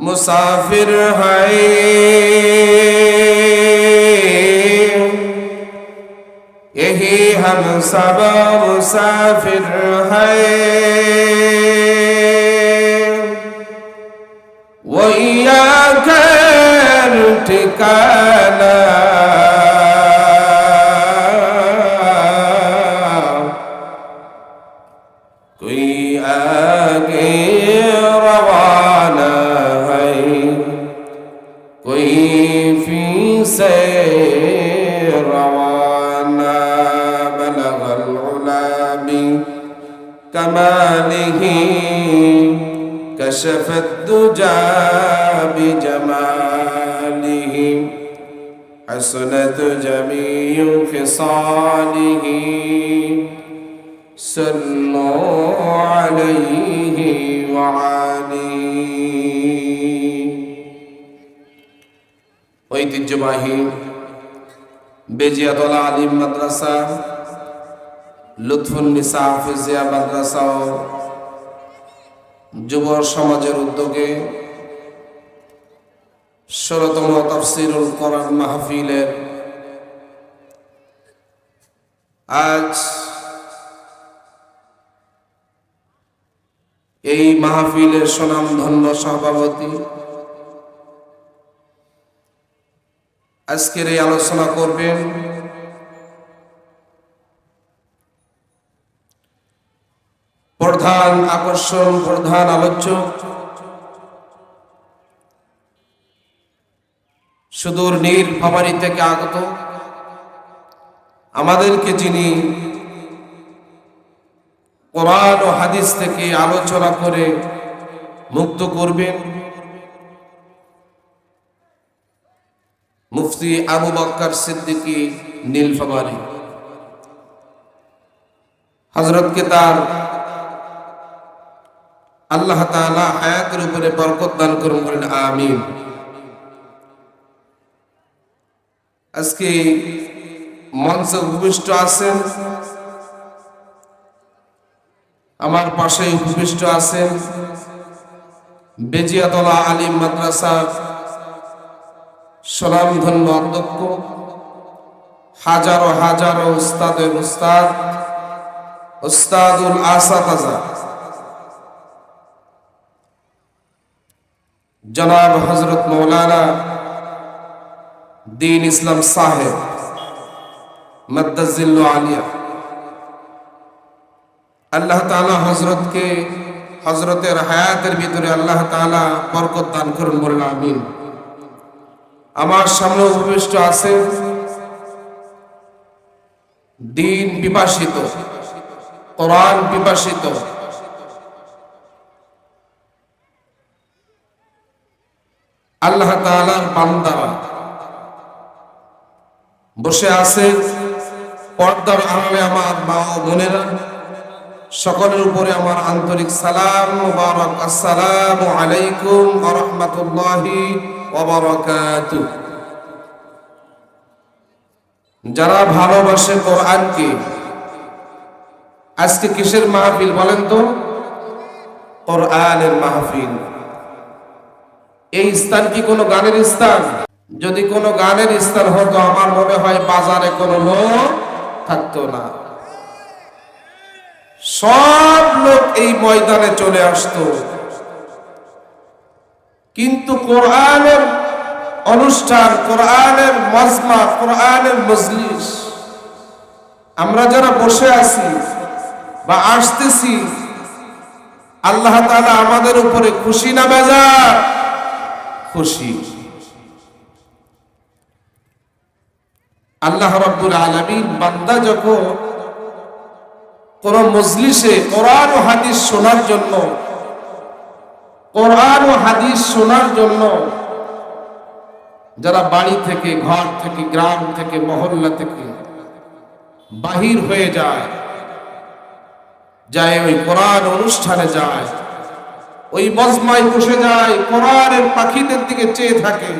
सब मुसाफिर हैं यही हम सब मुसाफिर हैं वही आकर ठिकाना بكماله كشف الدجى بجماله حسنت جميع خصاله صلوا عليه وعليه ঐতিহ্যবাহী বেজিয়াতলা আলিম মাদ্রাসা লুৎফুন্নিসা হাফিজিয়া মাদ্রাসা ও যুব সমাজের উদ্যোগে ষোলতম তফসিরুল কোরআন মাহফিলের আজ এই মাহফিলের সুনামধন্য সভাপতি আজকের এই আলোচনা করবেন প্রধান আকর্ষণ, প্রধান আলোচক সুদূর নীর ভাবারি থেকে আগত। আমাদেরকে যিনি কোরআন ও হাদিস থেকে আলোচনা করে মুক্ত করবেন, মুফতি আবু বক্কর সিদ্দিকী নীলফামারি হজরতকে তার আল্লাহ তাআলা হায়াতের উপরে বরকত দান করুন, বলেন আমিন। আজকে মঞ্চে উপবিষ্ট আছেন, আমার পাশে উপবিষ্ট আছেন বেজিয়াতলা আলিম মাদ্রাসা সলামধন্য অধ্যক্ষ, হাজারো হাজারো উস্তাদের উস্তাদ, উস্তাদুল আসাতাজা জনাব হজরত মৌলানা দিন ইসলাম সাহেব মদ্দাজিল্লু আলিয়া আল্লাহ তালা হজরতকে হজরতের হায়াতের ভিতরে আল্লাহ তাআলা বরকত দান করুন বলেন আমিন আমার সামনে উপবিষ্ট আছে দিন বিভাষিত কোরআন বিভাষিত আল্লাহ তাআলার বান্দারা বসে আছে পর্দার আড়ালে আমার মা ও বোনেরা। সকলের উপরে আমার আন্তরিক সালাম, মুবারক। আসসালামু আলাইকুম ওয়া রাহমাতুল্লাহি যারা ভালোবাসে কোরআনকে, আজকে কিসের মাহফিল বলেন তো? কোরআনের মাহফিল। এই স্থান কি কোনো গানের স্থান? যদি কোনো গানের স্থান হতো, আমার মনে হয় বাজারে কোনো লোক থাকতো না। সব লোক এই ময়দানে চলে আসতো। কিন্তু কোরআনের অনুষ্ঠান, কোরআনের মজমা, কোরআনের মজলিস, আমরা যারা বসে আছি বা আসতেছি, আল্লাহ তাআলা আমাদের উপরে খুশি না বেজার। খুশি। আল্লাহ রাব্বুল আলামিন বান্দা যখন কোন মজলিসে কোরআন ও হাদিস শোনার জন্য, কোরআন ও হাদিস শোনার জন্য যারা বাড়ি থেকে, ঘর থেকে, গ্রাম থেকে, মহল্লা থেকে বাহির হয়ে যায় যায় ওই কোরআন অনুষ্ঠানে যায় ওই বজমায় বসে যায় কোরআনের পাখিদের দিকে চেয়ে থাকে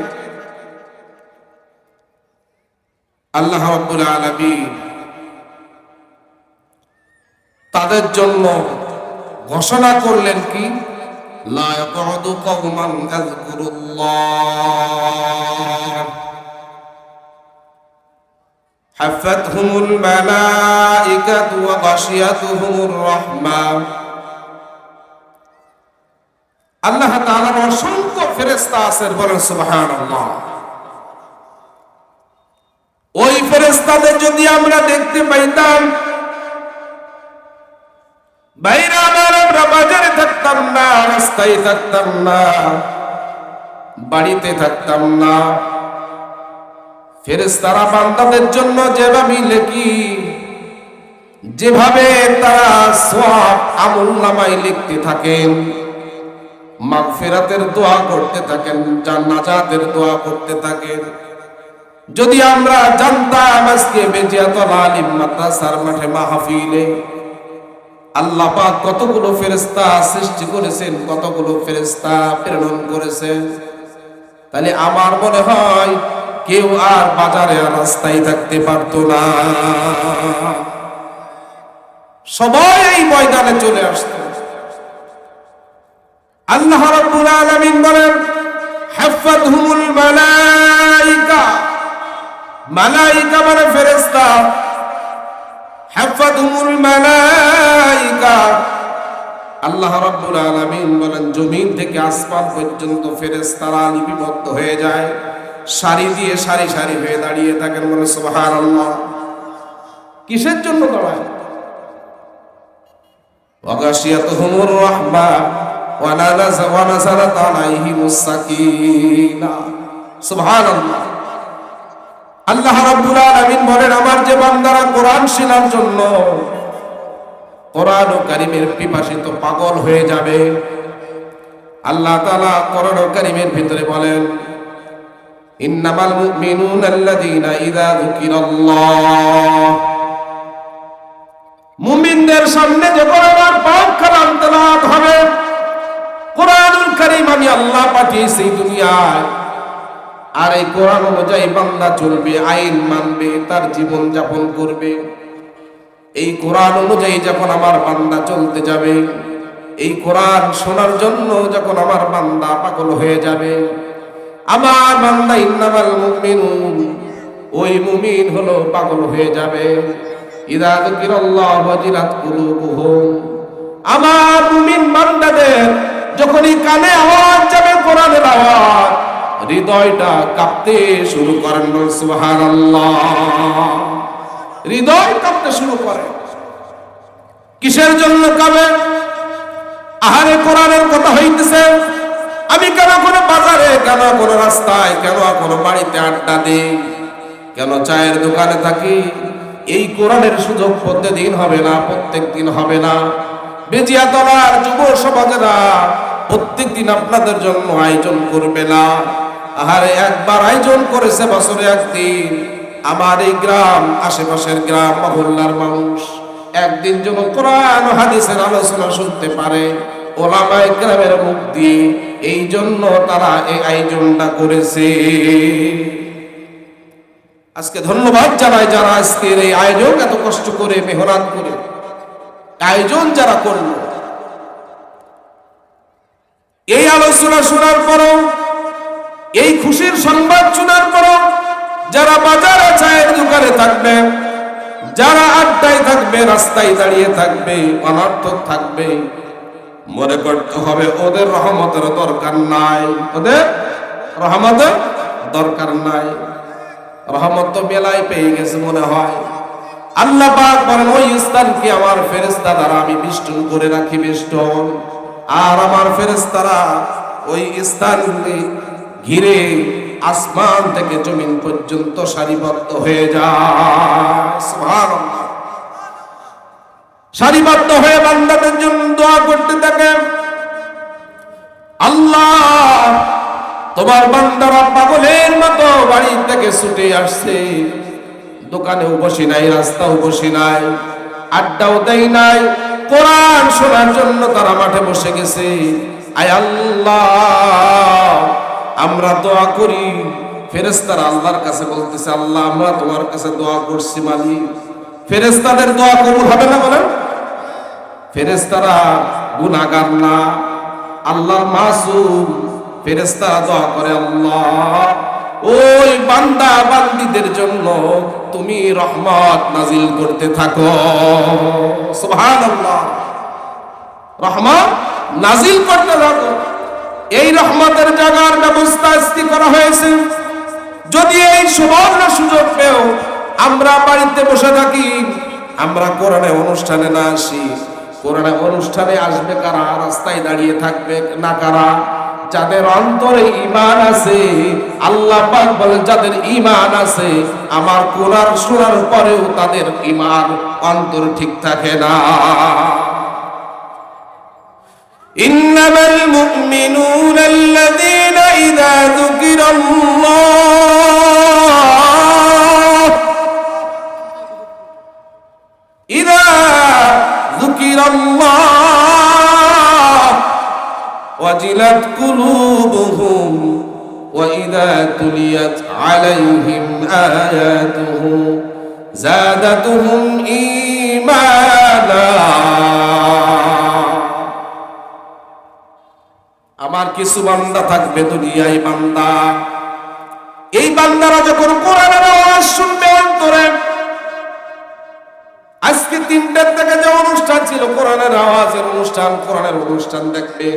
আল্লাহ রাব্বুল আলামিন তাদের জন্য ঘোষণা করলেন কি লা ইয়াকউদু কওমান আযকুরুল্লাহ حفتهم الملائكة وغشيتهم الرحمة আল্লাহ তাআলার অসংখ্য ফেরেশতা আছেন বলেন সুবহানাল্লাহ। ওই ফেরেশতাদের যদি আমরা দেখতে পাইতাম, বাইরে আমার আমরা বাজারে থাকতাম না, রাস্তায় থাকতাম না, বাড়িতে থাকতাম না, ফেরেশতারা বান্দাদের জন্য যেভাবে লেখি, যেভাবে তারা সব আমল নামাই লিখতে থাকেন মাগফিরাতের দোয়া করতে থাকেন জান্নাতের দোয়া করতে থাকেন। যদি আমরা জানতাম আজকে বেজিয়াতল আলিম মাদ্রাসার মাঠে মাহফিলে, আল্লাহ পাক কতগুলো ফেরেস্তা সৃষ্টি করেছেন, কতগুলো ফেরেস্তা প্রেরণ করেছেন। তাহলে আমার মনে হয় কেউ আর বাজারে আর রাস্তায় থাকতে পারতো না। সবাই এই ময়দানে চলে আসতো। আল্লাহ রাব্বুল আলামিন বলেন হাফাতহুমুল মালাইকা। মালাইকা মানে ফেরেশতা। হাফাতহুমুল মালাইকা। আল্লাহ রাব্বুল আলামিন বলেন, জমিন থেকে আসমান পর্যন্ত ফেরেশতারা লিপিবদ্ধ হয়ে যায়। সারি দিয়ে সারি সারি হয়ে দাঁড়িয়ে থাকেন বলে সুবহানাল্লাহ। কিসের জন্য দাঁড়ায়? ওয়াগাশিয়াতুহুমুর রাহমা। ونزلت عليهم السكينة سبحان الله আল্লাহ রাব্বুল আলামিন বলেন আমার যে বান্দারা কোরআন শোনার জন্য কোরআন ও কারিমের পিপাসিত পাগল হয়ে যাবে আল্লাহ তাআলা কোরআন ও কারিমের ভিতরে বলেন ইন্নামাল মুমিনুনা আল্লাযীনা ইযা যুকিরাল্লাহ মুমিনদের সামনে যখন আমার পাক কালাম তেলাওয়াত হবে কোরআনুল কারীম আমি আল্লাহ পাঠিয়েছি দুনিয়ায়। আর এই কোরআন অনুযায়ী বান্দা চলবে, আইন মানবে, তার জীবন যাপন করবে। এই কোরআন অনুযায়ী যখন আমার বান্দা চলতে যাবে, এই কোরআন শোনার জন্য যখন আমার বান্দা পাগল হয়ে যাবে, আমার বান্দা ইন্নামাল মুমিনুন, ওই মুমিন হলো পাগল হয়ে যাবে। ইদা যুকিরাল্লাহ ওয়াজিলাত কুলুবুহুম, আমার মুমিন বান্দাদের যখনই কানে আওয়াজ যাবে কোরআনের আওয়াজ, হৃদয়টা কাঁপতে শুরু করেন হৃদয় কাঁপতে শুরু করে। কিসের জন্য কাঁপে? আহারে কোরআনের কথা হইতেছে, আমি কেন কোনো বাজারে, কেন কোনো রাস্তায়, কেন কোনো বাড়িতে আড্ডা দিই? কেন চায়ের দোকানে থাকি? এই কোরআনের সুযোগ প্রত্যেকদিন হবে না প্রত্যেক দিন হবে না। বেজিয়া তলার যুব সমাজেরা প্রত্যেক দিন আপনাদের জন্য আয়োজন করবে না। আহারে একবার আয়োজন করেছে বছরে একদিন। আমার এই গ্রাম, আশেপাশের গ্রাম, মহল্লার মানুষ। একদিন যেন কোরআন হাদিসের আলোচনা শুনতে পারে। ওলামায় গ্রামের মুক্তি এই জন্য তারা এই আয়োজনটা করেছে। আজকে ধন্যবাদ জানাই যারা আজকের এই আয়োজন এত কষ্ট করে, মেহনত করে। আয়োজন যারা করল। এই আলোচনা শোনার পরও, এই খুশির সংবাদ শোনার পরও যারা বাজারে চায়ের দোকানে থাকবে, যারা আড্ডায় থাকবে, রাস্তায় দাঁড়িয়ে থাকবে, অনর্থক থাকবে, মনে করতে হবে ওদের রহমতের দরকার নাই। ওদের রহমতের দরকার নাই। রহমত তো মেলায় পেয়ে গেছে মনে হয়। আল্লাহ পাক বলেন, ওই স্থানকে আমার ফেরেস্তা দ্বারা আমি বিষ্টন করে রাখি বেষ্টন। আর আমার ফেরেস্তারা ওই স্থানকে ঘিরে আসমান থেকে জমিন পর্যন্ত সারিবদ্ধ হয়ে যায়। সারিবদ্ধ হয়ে বান্দাদের জন্য দোয়া করতে থাকে। আল্লাহ তোমার বান্দারা পাগলের মতো বাড়ি থেকে ছুটে আসছে। দোকানেও বসি নাই রাস্তাও বসি নাই, আড্ডাও দেয় নাই, কোরআন শোনার জন্য তারা মাঠে বসে গেছে। আয় আল্লাহ, আমরা দোয়া করি। ফেরেস্তারা আল্লাহর কাছে বলতেছে, আল্লাহ, আমরা তোমার কাছে দোয়া করছি মালিক। ফেরেস্তাদের দোয়া কবুল হবে না বলেন? ফেরেস্তারা গুনাগার না, আল্লাহর মাসুম। ফেরেস্তারা দোয়া করে, আল্লাহ, ওই বান্দা বান্দিদের জন্য তুমি রহমত নাজিল করতে থাকো। রহমত নাজিল করতে থাকো। এই রহমতের জায়গার ব্যবস্থা আজকে করা হয়েছে। যদি এই সুবর্ণ সুযোগ পেও, আমরা বাড়িতে বসে থাকি, আমরা কোরআনে অনুষ্ঠানে না আসি। কোরআনে অনুষ্ঠানে আসবে কারা? রাস্তায় দাঁড়িয়ে থাকবে না কারা? যাদের অন্তরে ইমান আছে আল্লাহ পাক বলে যাদের ইমান আছে আমার কোরআন শোনার পরেও তাদের ইমান অন্তর ঠিক থাকে না إنما المؤمنون الذين إذا ذكر الله إذا ذكر الله وجلت قلوبهم وإذا تليت عليهم آياته زادتهم إيمانا আমার কিছু বান্দা থাকবে দুনিয়ায় বান্দা এই বান্দারা যখন কোরআনের আওয়াজ শুনবে অন্তরে আজকে তিনটার থেকে যে অনুষ্ঠান ছিল কোরআনের আওয়াজের অনুষ্ঠান কোরআনের অনুষ্ঠান দেখবে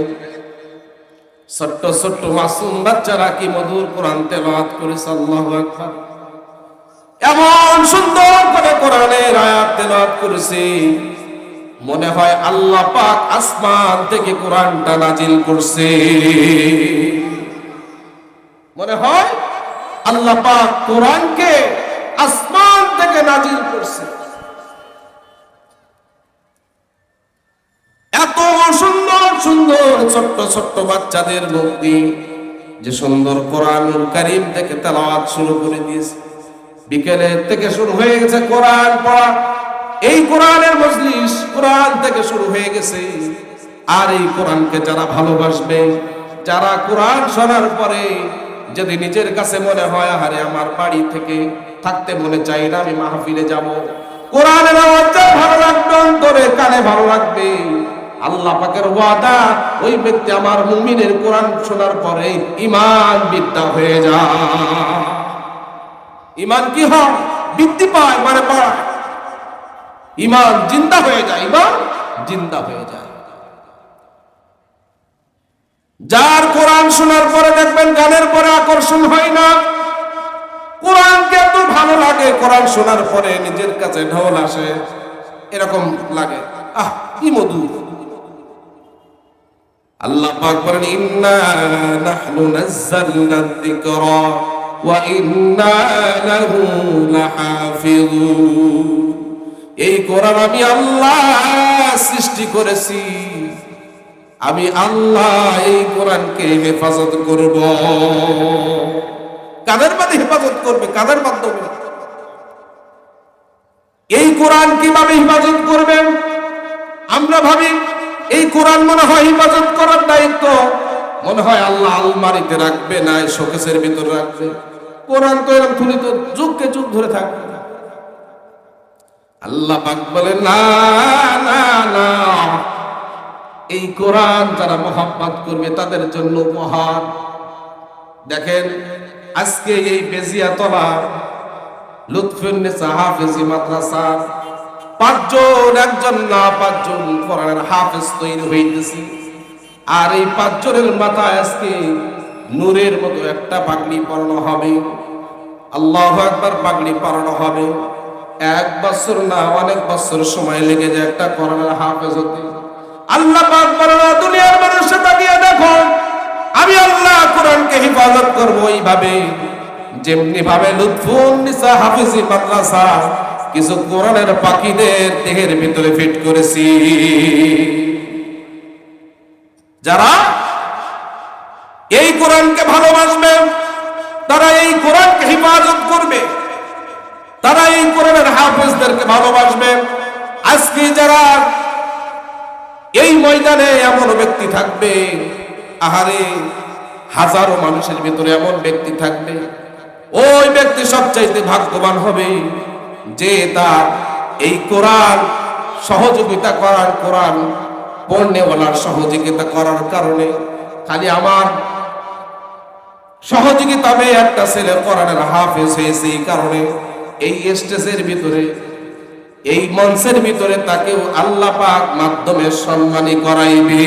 ছোট্ট ছোট্ট মাসুম বাচ্চারা কি মধুর কোরআন তেলাওয়াত করেছে? আল্লাহু আকবার। এমন সুন্দর করে কোরআনের আয়াত তেলাওয়াত করেছে। মনে হয় আল্লাহ পাক আসমান থেকে কোরআনটা নাজিল করছে। মনে হয় আল্লাহ পাক কোরআনকে আসমান থেকে নাজিল করছে। এত সুন্দর সুন্দর ছোট্ট ছোট্ট বাচ্চাদের মধ্যে যে সুন্দর কোরআনুল কারিম থেকে তেলাওয়াত শুরু করে দিয়েছে। বিকেলের থেকে শুরু হয়ে গেছে কোরআন পড়া। এই কোরআনের মজলিস কোরআন থেকে শুরু হয়ে গেছে। আর এই কোরআনকে যারা ভালোবাসবে, যারা কোরআন শোনার পরে যদি নিজের কাছে মনে হয় আরে আমার বাড়ি থেকে থাকতে মনে চাই না, আমি মাহফিলে যাব। কোরআনের আওয়াজটা ভালো লাগবে, অন্তরে কানে ভালো লাগবে। আল্লাহ পাকের ওয়াদা, ওই ব্যক্তি আমার মুমিনের কোরআন শোনার পরে ইমান বিদ্যা হয়ে যায়। ইমান কি হয়? বৃদ্ধি পায় মানে পায় ইমান জিন্দা হয়ে যায় ইমান জিন্দা হয়ে যায়। যার কোরআন শোনার পরে দেখবেন গানের পরে আকর্ষণ হয় না। কোরআনকে এত ভালো লাগে, কোরআন শোনার পরে নিজের কাছে ঢোল আসে, এরকম লাগে। আহ, কি মধুর। আল্লাহ পাক বলেন, ইন্না নাহনু নাযালনা যিকরা ওয়া ইন্না লাহু লাহাফিযুন। এই কোরআন আমি আল্লাহ সৃষ্টি করেছি। আমি আল্লাহ এই কোরআনকে হেফাজত করব। কাদের মাধ্যমে হেফাজত করবে? কাদের মাধ্যমে? এই কোরআন কীভাবে হেফাজত করবেন? আমরা ভাবি এই কোরআন মনে হয় হিফাজত করার দায়িত্ব। মনে হয় আল্লাহ আলমারিতে রাখবে, না শোকেসের ভিতর রাখবে। কোরআন তো এরকম তুলি তো যুগকে যুগ ধরে থাকবে। আল্লাহ পাক বলে, না না না। এই কোরআন যারা মোহাম্মত করবে, তাদের জন্য মহান দেখেন, আজকে এই বেজিয়াতলা লুৎফুন্নেসা হাফেজি মাদ্রাসা পাঁচজন, একজন না, পাঁচজন কোরআনের হাফেজ তৈরি হইতেছে। আর এই পাঁচজনের মাথায় আজকে নূরের মতো একটা পাগড়ি পরানো হবে। আল্লাহ একবার পাগড়ি পরানো হবে। এক বছর না, অনেক বছর সময় লেগে যায় একটা কোরআনের হাফেজ হতে। আল্লাহ পাক বলেন দুনিয়ার মানুষে তাকিয়ে দেখো। আমি আল্লাহ কোরআনকে হেফাজত করব এইভাবে। যেমনি ভাবে লুৎফুন নিসা হাফিজি মাদ্রাসা কিছু কোরআনের পাখিদের দেহের ভিতরে ফিট করেছি। যারা এই কোরআনকে ভালোবাসবে, তারা এই কোরআনকে হেফাজত করবে, তারা এই কোরআনের হাফেজদেরকে ভালোবাসবে। আজকে যারা এই ময়দানে এমন ব্যক্তি থাকবে, আহারে হাজারো মানুষের ভিতরে এমন ব্যক্তি থাকবে, ওই ব্যক্তি সবচাইতে ভাগ্যবান হবে। যে তার এই কোরআন সহযোগিতা করার কোরআন পণ্যওয়ালার সহযোগিতা করার কারণে খালি আমার সহযোগিতা পেয়ে একটা ছেলে কোরআনের হাফেজ হয়েছে এই কারণে এই স্টেজের ভিতরে, এই মঞ্চের ভিতরে তাকেও আল্লাহ পাক মাধ্যমে সম্মানী করাইবে।